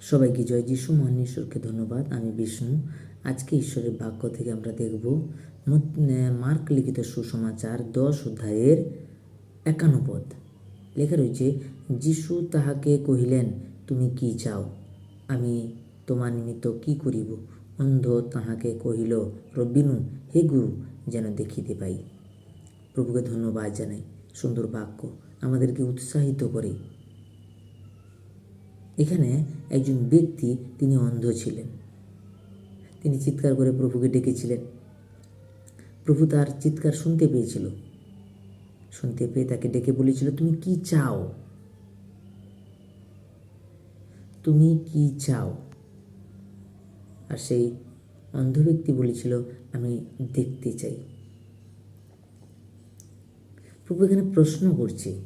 সবাইকে জয় যিশু, মহান ঈশ্বরকে ধন্যবাদ। আমি বিষ্ণু। আজকে ঈশ্বরের বাক্য থেকে আমরা দেখব মার্ক লিখিত সুসমাচার দশ অধ্যায়ের একান্ন পদ। লেখা রয়েছে, যিশু তাহাকে কহিলেন, তুমি কি চাও? আমি তোমার নিমিত্ত কি করিব? অন্ধ তাহাকে কহিল রবিনু হে গুরু, যেন দেখিতে পাই। প্রভুকে ধন্যবাদ জানাই। সুন্দর বাক্য। আমাদেরকে উৎসাহিত করে এখানে একজন ব্যক্তি তিনি অন্ধ ছিলেন। তিনি চিৎকার করে প্রভুকে ডেকেছিলেন। প্রভু তার চিৎকার শুনতে পেয়েছিল। শুনতে পেয়ে তাকে ডেকে বলেছিল, তুমি কি চাও? তুমি কি চাও? আর সেই অন্ধ ব্যক্তি বলেছিল, আমি দেখতে চাই। প্রভু এখানে প্রশ্ন করছে,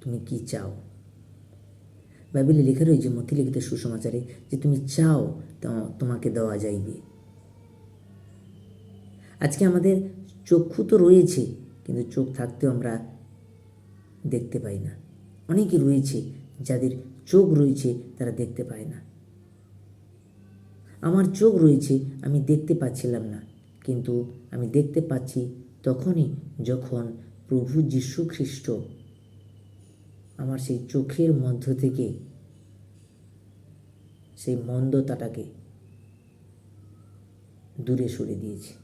তুমি কি চাও? বাইবেলে লেখা রয়েছে, মতি লিখিত সুসমাচারে যে তুমি চাও তোমাকে দেওয়া যাইবে। আজকে আমাদের চক্ষু তো রয়েছে, কিন্তু চোখ থাকতেও আমরা দেখতে পাই না। অনেকে রয়েছে যাদের চোখ রয়েছে, তারা দেখতে পায় না। আমার চোখ রয়েছে, আমি দেখতে পাচ্ছিলাম না, কিন্তু আমি দেখতে পাচ্ছি তখনই যখন প্রভু যীশু খ্রিস্ট আমার সেই চোখের মধ্য থেকে, সেই মন্দতাটাকে দূরে সরে দিয়েছে।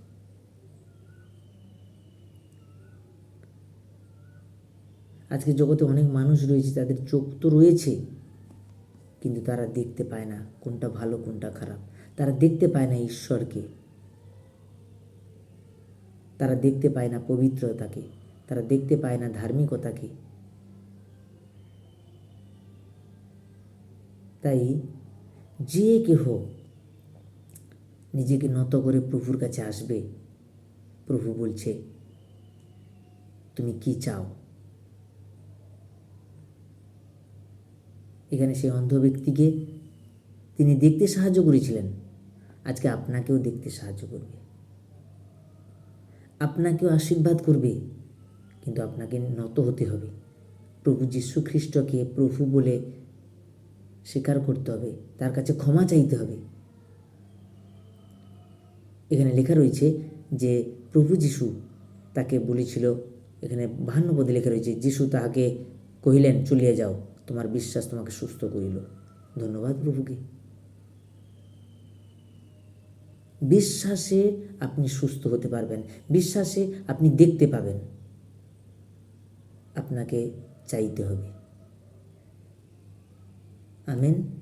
আজকে জগতে অনেক মানুষ রয়েছে, তাদের চোখ তো রয়েছে, কিন্তু তারা দেখতে পায় না কোনটা ভালো, কোনটা খারাপ। তারা দেখতে পায় না ঈশ্বরকে। তারা দেখতে পায় না পবিত্রতাকে। তারা দেখতে পায় না ধার্মিকতাকে। তাই যে কেহ নিজেকে নত করে প্রভুর কাছে আসবে। প্রভু বলছে, তুমি কি চাও? এখানে সেই অন্ধ ব্যক্তিকে তিনি দেখতে সাহায্য করেছিলেন। আজকে আপনাকেও দেখতে সাহায্য করবে। আপনাকেও আশীর্বাদ করবে, কিন্তু আপনাকে নত হতে হবে। প্রভু যীশু খ্রিস্টকে প্রভু বলে স্বীকার করতে হবে, তার কাছে ক্ষমা চাইতে হবে। এখানে লেখা রয়েছে যে প্রভু যিশু তাকে বলেছিল, এখানে বাহান্ন পদে লেখা রয়েছে, যিশু তাহাকে কহিলেন, চলিয়ে যাও, তোমার বিশ্বাস তোমাকে সুস্থ করিল। ধন্যবাদ প্রভুকে। বিশ্বাসে আপনি সুস্থ হতে পারবেন, বিশ্বাসে আপনি দেখতে পাবেন, আপনাকে চাইতে হবে। 아멘.